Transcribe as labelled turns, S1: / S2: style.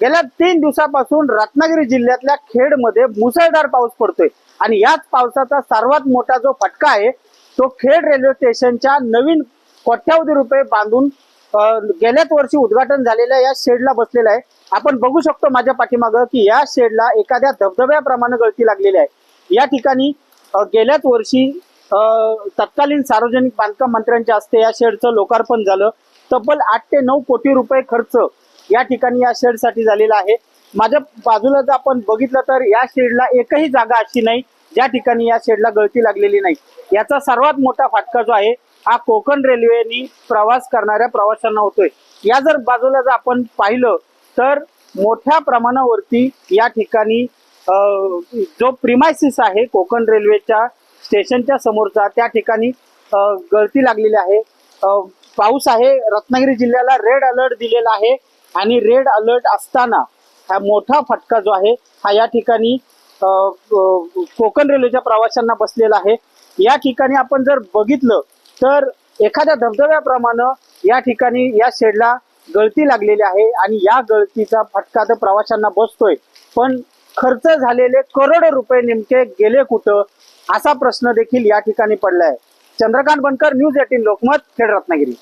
S1: गेल्या तीन दिवसापासून रत्नागिरी जिल्ह्यातल्या खेडमध्ये मुसळधार पाऊस पडतोय. आणि याच पावसाचा सर्वात मोठा जो फटका आहे तो खेड रेल्वे स्टेशनच्या नवीन कोट्यावधी रुपये बांधून गेल्याच वर्षी उद्घाटन झालेल्या या शेडला बसलेला आहे. आपण बघू शकतो माझ्या पाठीमागं की या शेडला एखाद्या धबधब्याप्रमाणे गळती लागलेली आहे. या ठिकाणी गेल्याच वर्षी तत्कालीन सार्वजनिक बांधकाम मंत्र्यांच्या हस्ते या शेडचं लोकार्पण झालं. तब्बल आठ ते नऊ कोटी रुपये खर्च या ठिकाणी या शेडसाठी झालेला आहे. माझ्या बाजूला जर आपण बघितलं तर या शेडला एकही जागा अशी नाही ज्या ठिकाणी या शेडला गळती लागलेली नाही. याचा सर्वात मोठा फाटका जो आहे हा कोकण रेल्वेनी प्रवास करणाऱ्या प्रवाशांना होतोय. या जर बाजूला जर आपण पाहिलं तर मोठ्या प्रमाणावरती या ठिकाणी जो प्रिमायसिस आहे कोकण रेल्वेच्या स्टेशनच्या समोरचा त्या ठिकाणी गळती लागलेली आहे. पाऊस आहे रत्नागिरी जिल्ह्याला रेड अलर्ट दिलेला आहे. आणि रेड अलर्ट असताना हा मोठा फटका जो आहे हा या ठिकाणी कोकण रेल्वेच्या प्रवाशांना बसलेला आहे. या ठिकाणी आपण जर बघितलं तर एखाद्या धबधब्याप्रमाणे या ठिकाणी या शेडला गळती लागलेली आहे आणि या गळतीचा फटका तर प्रवाशांना बसतोय. पण खर्च झालेले करोडो रुपये नेमके गेले कुठं असा प्रश्न देखील या ठिकाणी पडलाय. Chandrakant Bankar news eighteen Lokmat Khed Ratnagiri.